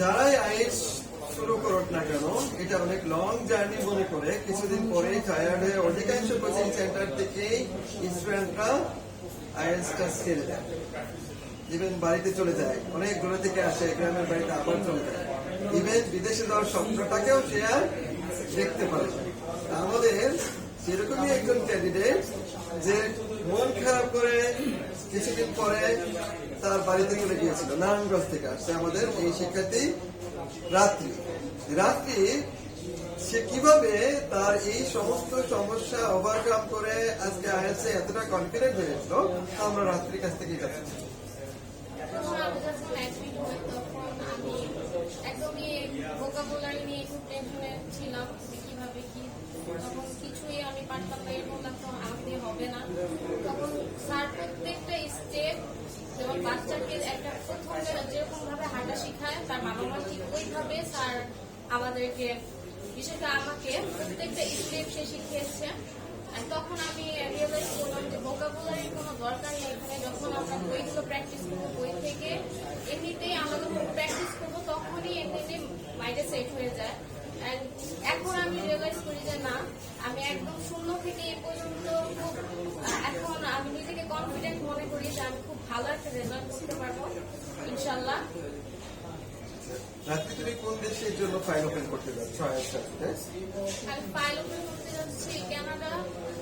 যারাই আইএস শুরু করুক না কেন, এটা অনেক লং জার্নি মনে করে। কিছুদিন পরে টায়ার্ড হয়ে অধিকাংশ কোচিং সেন্টার থেকেই স্টুডেন্টরা আইএসটা ছেড়ে দেয়। ইভেন বাড়িতে চলে যায় অনেক অনেকগুলো থেকে আসে, গ্রামের বাড়িতে আবার চলে যায়। ইভেন বিদেশে যাওয়ার স্বপ্নটাকেও সে আর দেখতে পারে আমাদের সেরকমই একজন ক্যান্ডিডেট যে মন খারাপ করে কিছুদিন পরে তার বাড়িতে চলে গিয়েছিল, নারায়ণগঞ্জ থেকে আসছে আমাদের এই শিক্ষার্থী রাত্রি। রাত্রি, সে কীভাবে তার এই সমস্ত সমস্যা ওভারকাম করে আজকে আইএসএ এতটা কনফিডেন্ট হয়ে হয়েছিল আমরা রাত্রির কাছ থেকে টেনশনে ছিলাম কীভাবে কি তখন কিছুই আমি পারতাম না, এরকম হবে না তখন স্যার প্রত্যেকটা স্টেপ যেমন বাচ্চাকে একটা প্রথমে যেরকম ভাবে হাঁটা শেখায়, তার বাবা মা ঠিক ওইভাবে স্যার আমাদেরকে, বিশেষ আমাকে, প্রত্যেকটা স্টেপ সে শিখিয়েছে। আর তখন আমি রিয়েলাইজ করলাম যে ভোকাবুলারির কোনো দরকার নেই। এখানে যখন আমরা বইগুলো প্র্যাকটিস করব, বই থেকে এমনিতেই আমরা যখন প্র্যাকটিস করব, তখনই এমনিতেই মাইন্ডে সেট হয়ে যায়। এখন আমি রিয়েলাইজ করি যে না, আমি একদম শূন্য থেকে এ পর্যন্ত খুব, এখন আমি নিজেকে কনফিডেন্ট করি যে আমি খুব ভালো একটা রেজাল্ট করতে পারব ইনশাল্লাহ রাত্রি তুমি কোন দেশের জন্য ফাইল ওপেন করতে যাচ্ছ সাথে? আমি ফাইল ওপেন করতে যাচ্ছি কানাডা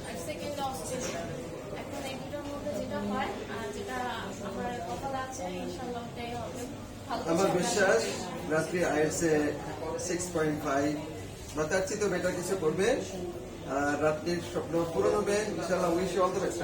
আর সেকেন্ড অস্ট্রেলিয়া এখন এই দুটোর মধ্যে যেটা হয় আর যেটা আমার কপালে আছে ইনশাল্লাহ ওটাই হবে। আমার বিশ্বাস রাত্রি আইএসএ সিক্স পয়েন্ট ফাইভ বা তার চেয়ে তো বেটার কিছু করবে আর রাত্রির স্বপ্ন পূরণ হবে ইনশাল্লাহ উইশ অল দ্য বেস্ট